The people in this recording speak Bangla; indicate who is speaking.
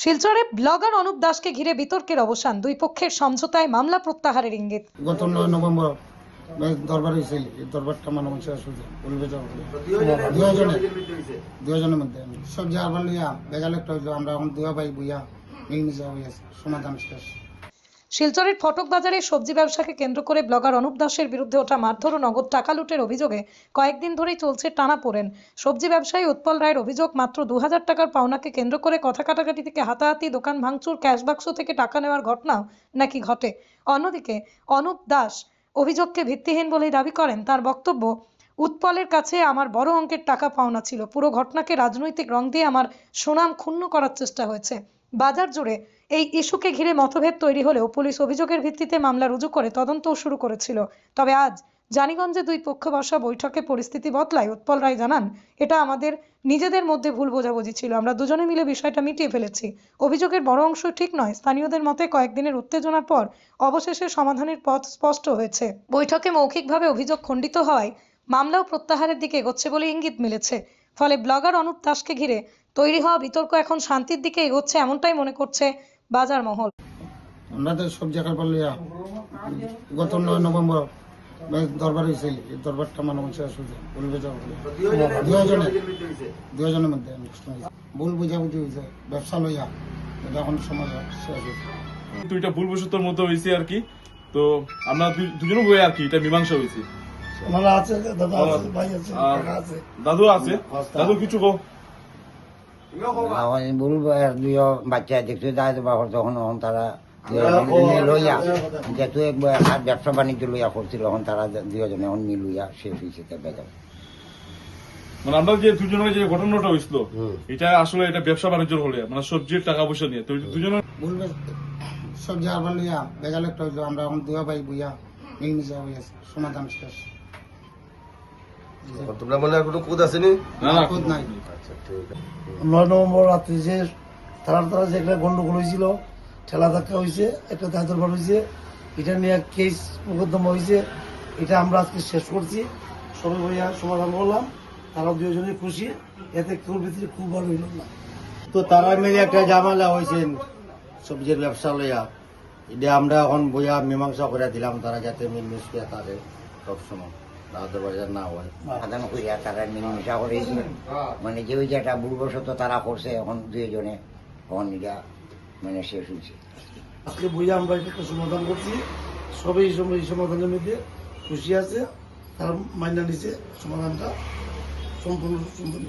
Speaker 1: শিলচরে ব্লগার অনুপ দাসকে ঘিরে বিতর্কের অবসান। দুই পক্ষের সমঝোতায় মামলা প্রত্যাহারের ইঙ্গিত।
Speaker 2: গত নভেম্বর দরবার হয়েছে দরবারটা মানে মানুষের আসলে বলবে দুজনে দুজনের মধ্যে সব যা আবার লিয়া বেগাল একটা হইল, আমরা দুয়া ভাই বুয়া মিলমিশা হয়ে সমাধান শেষ।
Speaker 1: শিলচরের ফটক বাজারে সবজি ব্যবসাকে কেন্দ্র করে ব্লগার অনুপ দাসের বিরুদ্ধে ওঠা মারধর ও নগদ টাকা লুটের অভিযোগে কয়েকদিন ধরেই চলছে টানা পড়েন। সবজি ব্যবসায়ী উৎপল রায়ের অভিযোগ, মাত্র দু হাজার টাকার পাওনাকে কেন্দ্র করে কথা কাটাকাটি থেকে হাতাহাতি, দোকান ভাঙচুর, ক্যাশ বাক্স থেকে টাকা নেওয়ার ঘটনাও নাকি ঘটে। অন্যদিকে অনুপ দাস অভিযোগকে ভিত্তিহীন বলেই দাবি করেন। তার বক্তব্য, উৎপলের কাছে আমার বড় অঙ্কের টাকা পাওনা ছিল। পুরো ঘটনাকে রাজনৈতিক রং দিয়ে আমার সুনাম ক্ষুণ্ণ করার চেষ্টা হয়েছে। বাজার জুড়ে এই ইস্যুকে ঘিরে মতভেদ তৈরি হলেও পুলিশ অভিযোগের ভিত্তিতে মামলা রুজু করে তদন্ত শুরু করেছিল। তবে আজ জানিগঞ্জে দুই পক্ষ বসা বৈঠকে পরিস্থিতি বদলায় উৎপল রায় জানান, এটা আমাদের নিজেদের মধ্যে ভুল বোঝাবুঝি ছিল। আমরা দুজনে মিলে বিষয়টা মিটিয়ে ফেলেছি। অভিযোগের বড় অংশ ঠিক নয়। স্থানীয়দের মতে কয়েকদিনের উত্তেজনার পর অবশেষে সমাধানের পথ স্পষ্ট হয়েছে। বৈঠকে মৌখিকভাবে অভিযোগ খণ্ডিত হওয়ায় মামলাও প্রত্যাহারের দিকে এগোচ্ছে বলে ইঙ্গিত মিলেছে। ফলে ব্লগার অনুপ দাসকে ঘিরে তৈরি হওয়া বিতর্ক এখন শান্তির দিকে এগোচ্ছে এমনটাই মনে করছে বাজার মহল
Speaker 2: আমরা তো সব জায়গার পর লিয়া গত নয় নভেম্বর দরবার হয়েছে এই দরবারটা মানে মানুষের আসলে বলবে যাও দুজনে দুজনের মধ্যে ভুল বুঝাবুঝি হয়েছে ব্যবসা লইয়া এটা এখন সমাজ শেষ হয়েছে।
Speaker 3: দুইটা ভুলবশতর মতো হয়েছে আর কি। তো আমরা দুই- দুজনে বই আর কি এটা মীমাংসা হয়েছে।
Speaker 4: আছে দাদা আছে ভাই আছে
Speaker 3: আর
Speaker 4: কাকা আছে।
Speaker 3: দাদু আছে। দাদু কিছু কো।
Speaker 5: এখন বাচ্চা দেখছ দায় তখন তারা লইয়া যেহেতু ব্যবসা বাণিজ্য লইয়া করছিল এখন তারা দুজনে এখন লইয়া শেষ হয়েছে বেজাল
Speaker 3: মানে আমরা যে দুজনের যে ঘটনাটা হয়েছিল এটা আসলে এটা ব্যবসা বাণিজ্যের হলে মানে সবজির টাকা পয়সা নিয়ে তো দুজনের
Speaker 2: বলবে সব জায়গার পর লিয়া বেগাল একটা আমরা এখন দুয়া ভাই বুইয়া মিলমিশা হয়ে সমাধান শেষ
Speaker 6: তোমরা মনে হয় কোনো কোদ আসেনি
Speaker 3: না? না
Speaker 2: খোঁজ নাই।
Speaker 6: আচ্ছা ঠিক আছে।
Speaker 4: নয় নভেম্বর রাত্রে যে তারা তারা যে একটা গন্ডগোল হয়েছিল ঠেলা ধাক্কা হয়েছে একটা দায়দরবার হয়েছে এটা নিয়ে কেস মোকদ্দমা হয়েছে এটা আমরা আজকে শেষ করছি। সবাই ভাইয়া সমাধান করলাম তারা দুজনে খুশি এতে কেউ ভিতরে খুব ভালো হইল না।
Speaker 7: তো তারা মিলে একটা জামালা হয়েছেন সবজির ব্যবসা লইয়া। এটা আমরা এখন বইয়া মীমাংসা করে দিলাম তারা যাতে মিলমিশকে তাদের সবসময়। রাতের না হয়
Speaker 5: সমাধান করিয়া তারা মিলমিশা করে মানে যে ওই যে একটা ভুলবশত তারা করছে এখন দুজনে এখন এটা মানে শেষ হয়েছে
Speaker 4: আজকে বুঝে আমরা একটা সমাধান করছি। সবই এই সমাধানের মধ্যে খুশি আছে, তারা মাইনা নিছে, সমাধানটা সম্পূর্ণ সুন্দর